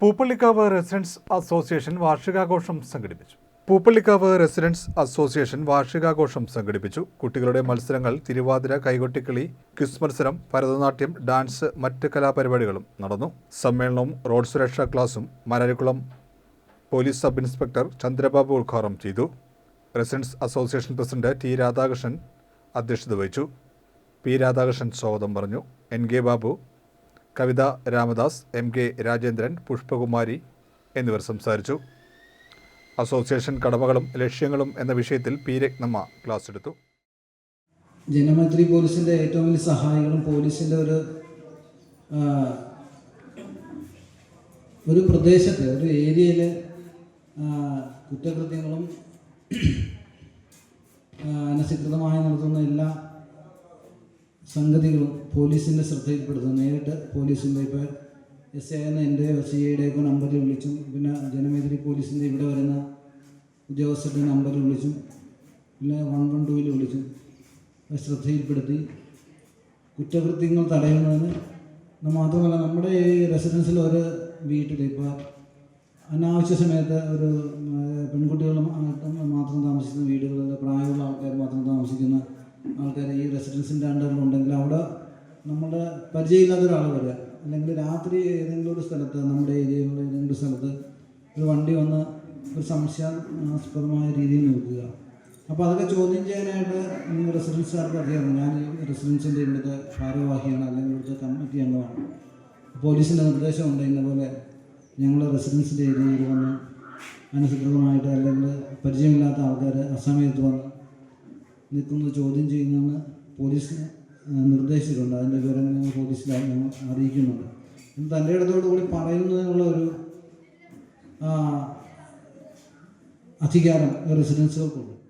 പൂപ്പള്ളിക്കാവ് residence association വാർഷികാഘോഷം സംഘടിപ്പിച്ചു. പൂപ്പള്ളിക്കാവ് residence association വാർഷികാഘോഷം സംഘടിപ്പിച്ചു. കുട്ടികളുടെ മത്സരങ്ങൾ തിരുവാതിര കൈകൊട്ടിക്കളി ക്വിസ് മത്സരം ഭരതനാട്യം ഡാൻസ് മറ്റ് കലാപരിപാടികളും നടന്നു. സമ്മേളനവും റോഡ് സുരക്ഷാ ക്ലാസും Mararikulam police sub inspector Chandrababu ഉദ്ഘാടനം ചെയ്തു. Residence association president T Radhakrishnan അധ്യക്ഷത വഹിച്ചു. പി രാധാകൃഷ്ണൻ സ്വാഗതം പറഞ്ഞു. N K Babu Kavitha Ramadas M K Rajendran Pushpakumari എന്നിവർ സംസാരിച്ചു. അസോസിയേഷൻ കടമകളും ലക്ഷ്യങ്ങളും എന്ന വിഷയത്തിൽ പി രത്നമ്മ ക്ലാസ് എടുത്തു. ജനമൈത്രി പോലീസിന്റെ ഏറ്റവും വലിയ സഹായികളും പോലീസിന്റെ ഒരു ഒരു പ്രദേശത്ത് ഒരു ഏരിയയിൽ കുറ്റകൃത്യങ്ങളും അനുസൃതമായി നടത്തുന്ന എല്ലാ സംഗതികളും പോലീസിന്റെ ശ്രദ്ധയിൽപ്പെടുത്തും നേരിട്ട് പോലീസിന്റെ ഇപ്പോൾ എസ് ഐ എന്ന എന്റെ സി ഐയുടെയൊക്കെ നമ്പറിൽ വിളിച്ചും പിന്നെ ജനമൈത്രി പോലീസിന്റെ ഇവിടെ വരുന്ന ഉദ്യോഗസ്ഥരുടെ നമ്പറിൽ വിളിച്ചും പിന്നെ വൺ വൺ ടൂവിൽ വിളിച്ചും ശ്രദ്ധയിൽപ്പെടുത്തി കുറ്റകൃത്യങ്ങൾ തടയുന്നതിന് മാത്രമല്ല നമ്മുടെ ഈ റെസിഡൻസിൽ ഒരു വീട്ടിൽ ഇപ്പോൾ അനാവശ്യ സമയത്ത് ഒരു പെൺകുട്ടികൾ മാത്രം താമസിക്കുന്ന വീടുകളിൽ പ്രായമുള്ള ആൾക്കാർ മാത്രം താമസിക്കുന്ന ആൾക്കാർ ഈ റെസിഡൻസിന്റെ നമ്മുടെ പരിചയമില്ലാത്ത ഒരാൾ വരിക അല്ലെങ്കിൽ രാത്രി ഏതെങ്കിലും ഒരു സ്ഥലത്ത് നമ്മുടെ ഏരിയയിലുള്ള ഏതെങ്കിലും ഒരു സ്ഥലത്ത് ഒരു വണ്ടി വന്ന് ഒരു സംശയാസ്പദമായ രീതിയിൽ നിൽക്കുക. അപ്പോൾ അതൊക്കെ ചോദ്യം ചെയ്യാനായിട്ട് ഈ റെസിഡൻസുകാർക്ക് അറിയാമോ ഞാൻ ഈ റെസിഡൻസിന്റെ ഇവിടുത്തെ ഭാരവാഹിയാണ് അല്ലെങ്കിൽ ഇവിടുത്തെ കമ്മിറ്റി അംഗമാണ് പോലീസിന്റെ നിർദ്ദേശം ഉണ്ട് ഇന്നപോലെ ഞങ്ങൾ റെസിഡൻസിന്റെ ഏരിയയിൽ വന്ന് അനുസൃതമായിട്ട് അല്ലെങ്കിൽ പരിചയമില്ലാത്ത ആൾക്കാർ അസമയത്ത് വന്ന് നിൽക്കുന്നത് ചോദ്യം ചെയ്യുന്നതെന്ന് പോലീസിന് നിർദ്ദേശിച്ചിട്ടുണ്ട്. അതിന്റെ വിവരം ഞങ്ങൾ പോലീസിൽ ഞങ്ങൾ അറിയിക്കുന്നുണ്ട്. തന്റെ ഇടത്തോടു കൂടി പറയുന്നതിനുള്ള ഒരു അധികാരം റെസിഡൻസുകൾക്കുണ്ട്.